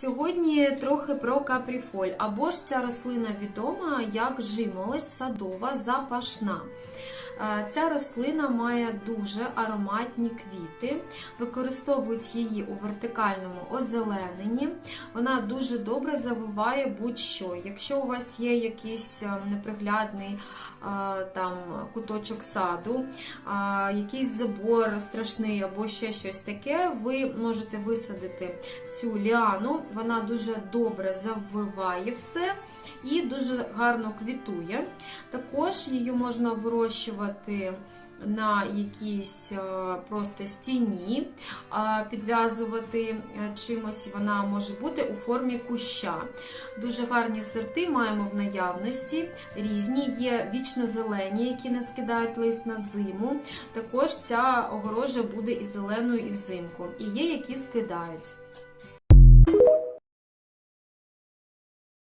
Сьогодні трохи про капріфоль, або ж ця рослина відома як жимолость садова запашна. Ця рослина має дуже ароматні квіти, використовують її у вертикальному озелененні. Вона дуже добре завиває будь-що. Якщо у вас є якийсь е, неприглядний е, там куточок саду, е, якийсь забор страшний або ще щось таке, ви можете висадити цю ліану. Вона дуже добре завиває все і дуже гарно квітує. Також її можна вирощувати на якійсь е, просто стіні, підв'язувати е, чимось. Вона може бути у формі куща. Дуже гарні сорти маємо в наявності. Різні є вічно-зелені, які не скидають лист на зиму. Також ця огорожа буде і зеленою, і взимку. І є, які скидають.